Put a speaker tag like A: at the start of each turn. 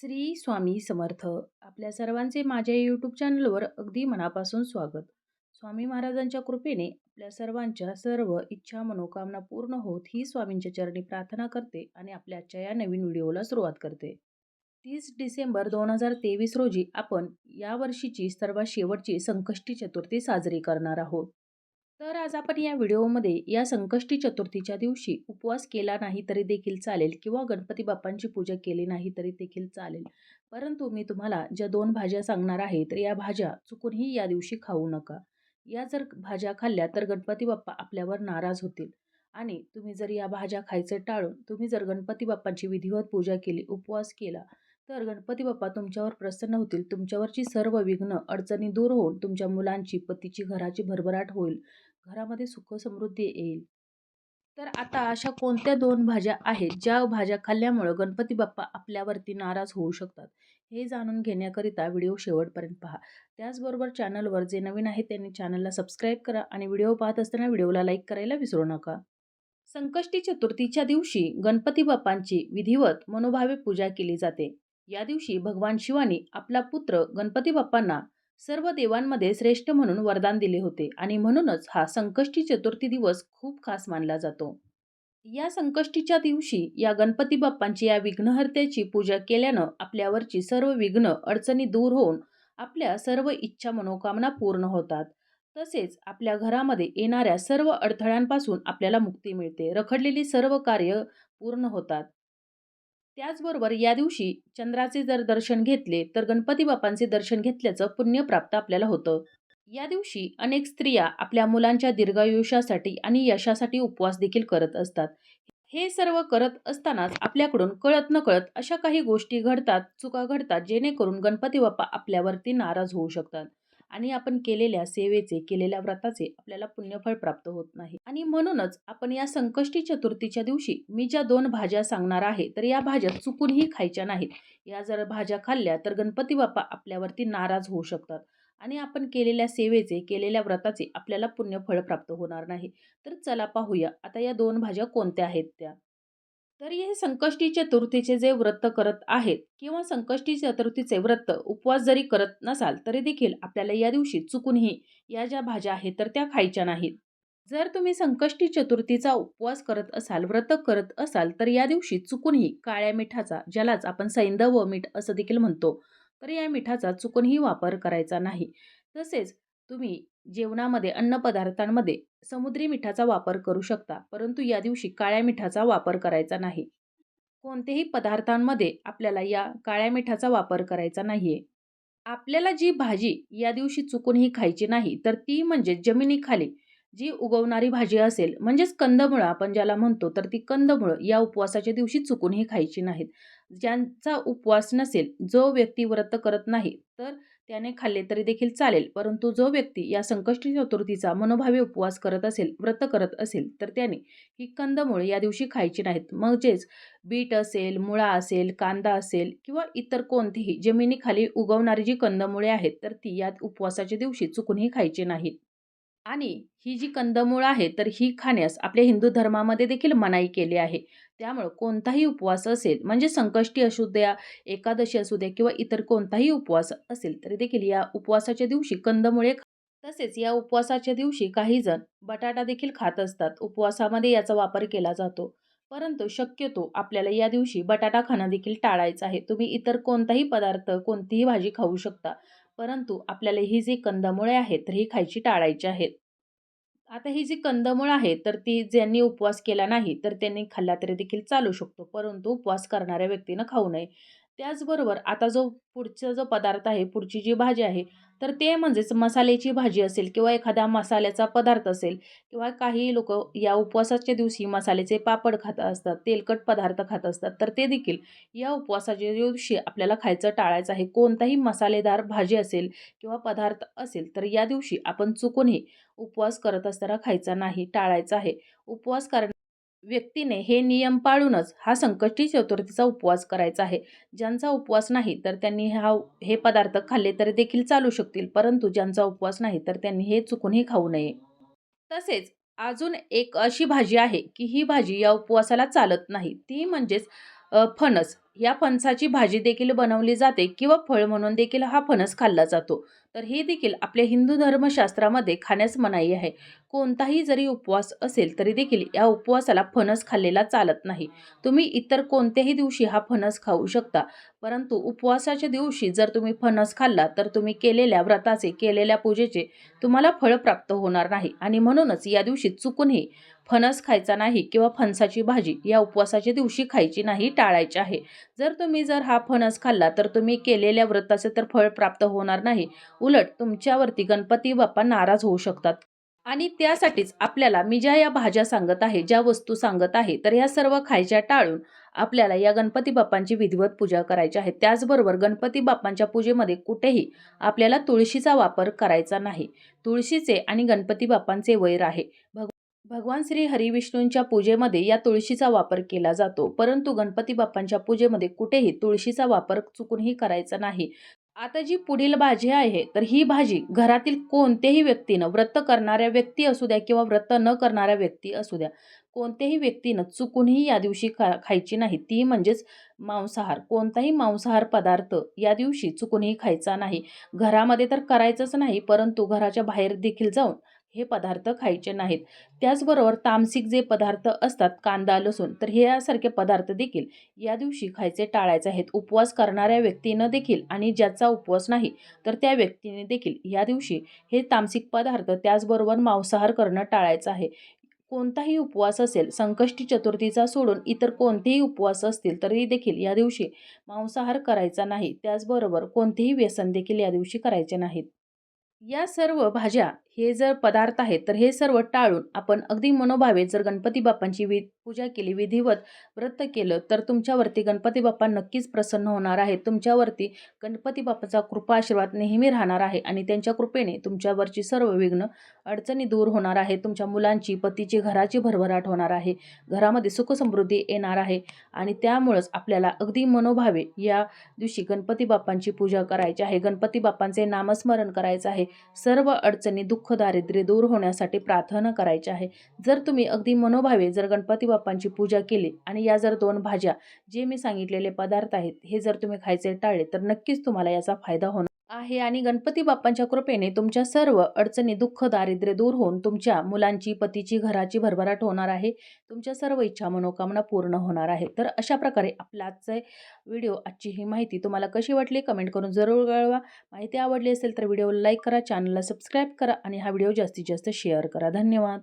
A: श्री स्वामी समर्थ. आपल्या सर्वांचे माझ्या यूट्यूब चॅनलवर अगदी मनापासून स्वागत. स्वामी महाराजांच्या कृपेने आपल्या सर्वांच्या सर्व इच्छा मनोकामना पूर्ण होत ही स्वामींच्या चरणी प्रार्थना करते आणि आपल्या आजच्या या नवीन व्हिडिओला सुरुवात करते. तीस डिसेंबर दोन हजार तेवीस रोजी आपण या वर्षीची सर्वात शेवटची संकष्टी चतुर्थी साजरी करणार आहोत. तर आज आपण या व्हिडिओमध्ये या संकष्टी चतुर्थीच्या दिवशी उपवास केला नाही तरी देखील चालेल किंवा गणपती बाप्पांची पूजा केली नाही तरी देखील चालेल. परंतु मी तुम्हाला ज्या दोन भाज्या सांगणार आहे तर या भाज्या चुकूनही या दिवशी खाऊ नका. या जर भाज्या खाल्ल्या तर गणपती बाप्पा आपल्यावर नाराज होतील. आणि तुम्ही जर या भाज्या खायचं टाळून तुम्ही जर गणपती बाप्पांची विधिवत पूजा केली उपवास केला तर गणपती बाप्पा तुमच्यावर प्रसन्न होतील. तुमच्यावरची सर्व विघ्न अडचणी दूर होऊन तुमच्या मुलांची पतीची घराची भरभराट होईल. घरामध्ये सुख समृद्धी येईल. तर आता अशा कोणत्या दोन भाज्या आहेत ज्या भाज्या खाल्ल्यामुळं गणपती बाप्पा आपल्यावरती नाराज होऊ शकतात? हे जाणून घेण्याकरिता व्हिडिओ शेवटपर्यंत पहा. त्याचबरोबर चॅनलवर जे नवीन आहेत त्यांनी चॅनलला सबस्क्राईब करा आणि व्हिडिओ पाहत असताना व्हिडिओला लाईक करायला विसरू नका. संकष्टी चतुर्थीच्या दिवशी गणपती बाप्पांची विधिवत मनोभावे पूजा केली जाते. या दिवशी भगवान शिवानी आपला पुत्र गणपती बाप्पांना सर्व देवांमध्ये श्रेष्ठ म्हणून वरदान दिले होते आणि म्हणूनच हा संकष्टी चतुर्थी दिवस खूप खास मानला जातो. या संकष्टीच्या दिवशी या गणपती बाप्पांची या विघ्नहर्त्याची पूजा केल्यानं आपल्यावरची सर्व विघ्न अडचणी दूर होऊन आपल्या सर्व इच्छा मनोकामना पूर्ण होतात. तसेच आपल्या घरामध्ये येणाऱ्या सर्व अडथळ्यांपासून आपल्याला मुक्ती मिळते. रखडलेली सर्व कार्य पूर्ण होतात. त्याचबरोबर या दिवशी चंद्राचे जर दर्शन घेतले तर गणपती बाप्पांचे दर्शन घेतल्याचं पुण्य प्राप्त आपल्याला होतं. या दिवशी अनेक स्त्रिया आपल्या मुलांच्या दीर्घायुष्यासाठी आणि यशासाठी उपवास देखील करत असतात. हे सर्व करत असतानाच आपल्याकडून कळत न कळत अशा काही गोष्टी घडतात चुका घडतात जेणेकरून गणपती बाप्पा आपल्यावरती नाराज होऊ शकतात. आणि आपण केलेल्या सेवेचे केलेल्या व्रताचे आपल्याला पुण्यफळ प्राप्त होत नाही. आणि म्हणूनच आपण या संकष्टी चतुर्थीच्या दिवशी मी ज्या दोन भाज्या सांगणार आहे तर या भाज्या चुकूनही खायच्या नाहीत. या जर भाज्या खाल्ल्या तर गणपती बाप्पा आपल्यावरती नाराज होऊ शकतात. आणि आपण केलेल्या सेवेचे केलेल्या व्रताचे आपल्याला पुण्यफळ प्राप्त होणार नाही. तर चला पाहूया आता या दोन भाज्या कोणत्या आहेत त्या? तरी हे संकष्टी चतुर्थीचे जे व्रत करत आहेत किंवा संकष्टी चतुर्थीचे व्रत उपवास जरी करत नसाल तरी देखील आपल्याला या दिवशी चुकूनही या ज्या भाज्या आहेत तर त्या खायच्या नाहीत. जर तुम्ही संकष्टी चतुर्थीचा उपवास करत असाल व्रत करत असाल तर या दिवशी चुकूनही काळ्या मिठाचा ज्यालाच आपण सैंदव मीठ असं देखील म्हणतो तर या मिठाचा चुकूनही वापर करायचा नाही. तसेच तुम्ही जेवणामध्ये अन्नपदार्थांमध्ये समुद्री मिठाचा वापर करू शकता परंतु या दिवशी काळ्या मिठाचा वापर करायचा नाही. कोणतेही पदार्थांमध्ये आपल्याला या काळ्या मिठाचा वापर करायचा नाही आहे आपल्याला जी भाजी या दिवशी चुकूनही खायची नाही तर ती म्हणजे जमिनीखाली जी उगवणारी भाजी असेल म्हणजेच कंदमुळं आपण ज्याला म्हणतो तर ती कंदमुळं या उपवासाच्या दिवशी चुकूनही खायची नाहीत. ज्यांचा उपवास नसेल जो व्यक्ती व्रत करत नाही तर त्याने खाल्ले तरी देखील चालेल. परंतु जो व्यक्ती या संकष्टी चतुर्थीचा मनोभावी उपवास करत असेल व्रत करत असेल तर त्याने ही कंदमुळे या दिवशी खायची नाहीत. म्हणजेच बीट असेल मुळा असेल कांदा असेल किंवा इतर कोणतीही जमिनीखाली उगवणारी जी कंदमुळे आहेत तर ती या उपवासाच्या दिवशी चुकूनही खायची नाहीत. आणि ही जी कंदमुळं आहे तर ही खाण्यास आपल्या हिंदू धर्मामध्ये देखील मनाई केली आहे. त्यामुळं कोणताही उपवास असेल म्हणजे संकष्टी असू द्या एकादशी असू द्या किंवा इतर कोणताही उपवास असेल तरी देखील या उपवासाच्या दिवशी कंदमुळे तसेच या उपवासाच्या दिवशी काही जण बटाटा देखील खात असतात. उपवासामध्ये याचा वापर केला जातो. परंतु शक्यतो आपल्याला या दिवशी बटाटा खाणं देखील टाळायचं आहे. तुम्ही इतर कोणताही पदार्थ कोणतीही भाजी खाऊ शकता. परंतु आपल्याला ही जी कंदमुळे आहेत तर ही खायची टाळायची आहेत. आता ही जी कंदमुळं आहे तर ती ज्यांनी उपवास केला नाही तर त्यांनी खाल्ला तरी देखील चालू शकतो. परंतु उपवास करणाऱ्या व्यक्तीनं खाऊ नये. त्याचबरोबर आता जो पुढचा जो पदार्थ आहे पुढची जी भाजी आहे तर ते म्हणजेच मसाल्याची भाजी असेल किंवा एखाद्या मसाल्याचा पदार्थ असेल किंवा काही लोक या उपवासाच्या दिवशी मसाल्याचे पापड खात असतात तेलकट पदार्थ खात असतात तर ते देखील या उपवासाच्या दिवशी आपल्याला खायचं टाळायचं आहे. कोणताही मसालेदार भाजी असेल किंवा पदार्थ असेल तर या दिवशी आपण चुकूनही उपवास करत असताना खायचा नाही टाळायचा आहे. उपवास कर व्यक्तीने हे नियम पाळूनच हा संकष्टी चतुर्थीचा उपवास करायचा आहे. ज्यांचा उपवास नाही तर त्यांनी हा हे पदार्थ खाल्ले तर देखील चालू शकतील परंतु ज्यांचा उपवास नाही तर त्यांनी हे चुकूनही खाऊ नये. तसेच अजून एक अशी भाजी आहे की ही भाजी या उपवासाला चालत नाही. ती म्हणजेच फणस. या फणसाची भाजी देखील बनवली जाते किंवा फळ म्हणून देखील हा फणस खाल्ला जातो. तर हे देखील आपल्या हिंदू धर्मशास्त्रामध्ये खाण्यास मनाई आहे. कोणताही जरी उपवास असेल तरी देखील या उपवासाला फणस खाल्लेला चालत नाही. तुम्ही इतर कोणत्याही दिवशी हा फणस खाऊ शकता. परंतु उपवासाच्या दिवशी जर तुम्ही फणस खाल्ला तर तुम्ही केलेल्या व्रताचे केलेल्या पूजेचे तुम्हाला फळ प्राप्त होणार नाही. आणि म्हणूनच या दिवशी चुकूनही फणस खायचा नाही किंवा फणसाची भाजी या उपवासाच्या दिवशी खायची नाही टाळायची आहे. जर तुम्ही जर हा फणस खाल्ला तर तुम्ही केलेल्या व्रताचे तर फळ प्राप्त होणार नाही. उलट तुमच्यावरती गणपती बाप्पा नाराज होऊ शकतात. आणि त्यासाठीच आपल्याला मी ज्या या भाज्या सांगत आहे ज्या वस्तू सांगत आहे तर या सर्व खायच्या टाळून आपल्याला या गणपती बाप्पांची विधिवत पूजा करायची आहे. त्याचबरोबर गणपती बाप्पांच्या पूजेमध्ये कुठेही आपल्याला तुळशीचा वापर करायचा नाही. तुळशीचे आणि गणपती बाप्पांचे वैर आहे. भग भगवान श्री हरिविष्णूंच्या पूजेमध्ये या तुळशीचा वापर केला जातो. परंतु गणपती बाप्पांच्या पूजेमध्ये कुठेही तुळशीचा वापर चुकूनही करायचा नाही. आता जी पुढील भाजी आहे तर ही भाजी घरातील कोणत्याही व्यक्तीनं व्रत करणाऱ्या व्यक्ती असू द्या किंवा व्रत न करणाऱ्या व्यक्ती असू द्या कोणत्याही व्यक्तीनं चुकूनही या दिवशी खा खायची नाही. ती म्हणजेच मांसाहार. कोणताही मांसाहार पदार्थ या दिवशी चुकूनही खायचा नाही. घरामध्ये तर करायचंच नाही परंतु घराच्या बाहेर देखील जाऊन हे पदार्थ खायचे नाहीत. त्याचबरोबर तामसिक जे पदार्थ असतात कांदा लसूण तर हे यासारखे पदार्थ देखील या दिवशी खायचे टाळायचे आहेत. उपवास करणाऱ्या व्यक्तीनं देखील आणि ज्याचा उपवास नाही तर त्या व्यक्तीने देखील या दिवशी हे तामसिक पदार्थ त्याचबरोबर मांसाहार करणं टाळायचं आहे. कोणताही उपवास असेल संकष्टी चतुर्थीचा सोडून इतर कोणतेही उपवास असतील तरी देखील या दिवशी मांसाहार करायचा नाही. त्याचबरोबर कोणतेही व्यसन देखील या दिवशी करायचे नाहीत. या सर्व भाज्या हे जर पदार्थ आहेत तर हे सर्व टाळून आपण अगदी मनोभावे जर गणपती बाप्पांची वि पूजा केली विधिवत व्रत केलं तर तुमच्यावरती गणपती बाप्पा नक्कीच प्रसन्न होणार आहे तुमच्यावरती गणपती बाप्पाचा कृपा आशीर्वाद नेहमी राहणार आहे आणि त्यांच्या कृपेने तुमच्यावरची सर्व विघ्न अडचणी दूर होणार आहे तुमच्या मुलांची पतीची घराची भरभराट होणार आहे. घरामध्ये सुखसमृद्धी येणार आहे आणि त्यामुळंच आपल्याला अगदी मनोभावे या दिवशी गणपती बाप्पांची पूजा करायची आहे. गणपती बाप्पांचे नामस्मरण करायचं आहे. सर्व अडचणी दुःख दुःख दारिद्र्य दूर होण्यासाठी प्रार्थना करायची आहे. जर तुम्ही अगदी मनोभावे जर गणपती बाप्पांची पूजा केली आणि या जर दोन भाज्या जे मी सांगितलेले पदार्थ आहेत हे जर तुम्ही खायचे टाळले तर नक्कीच तुम्हाला याचा फायदा होणार आहे आणि गणपती बाप्पांच्या कृपेने तुमच्या सर्व अडचणी दुःख दारिद्र्य दूर होऊन तुमच्या मुलांची पतीची घराची भरभराट होणार आहे. तुमच्या सर्व इच्छा मनोकामना पूर्ण होणार आहे. तर अशा प्रकारे आपला आजचा व्हिडिओ आजची ही माहिती तुम्हाला कशी वाटली कमेंट करून जरूर कळवा. माहिती आवडली असेल तर व्हिडिओला लाईक करा चॅनलला सबस्क्राईब करा आणि हा व्हिडिओ जास्तीत जास्त शेअर करा. धन्यवाद.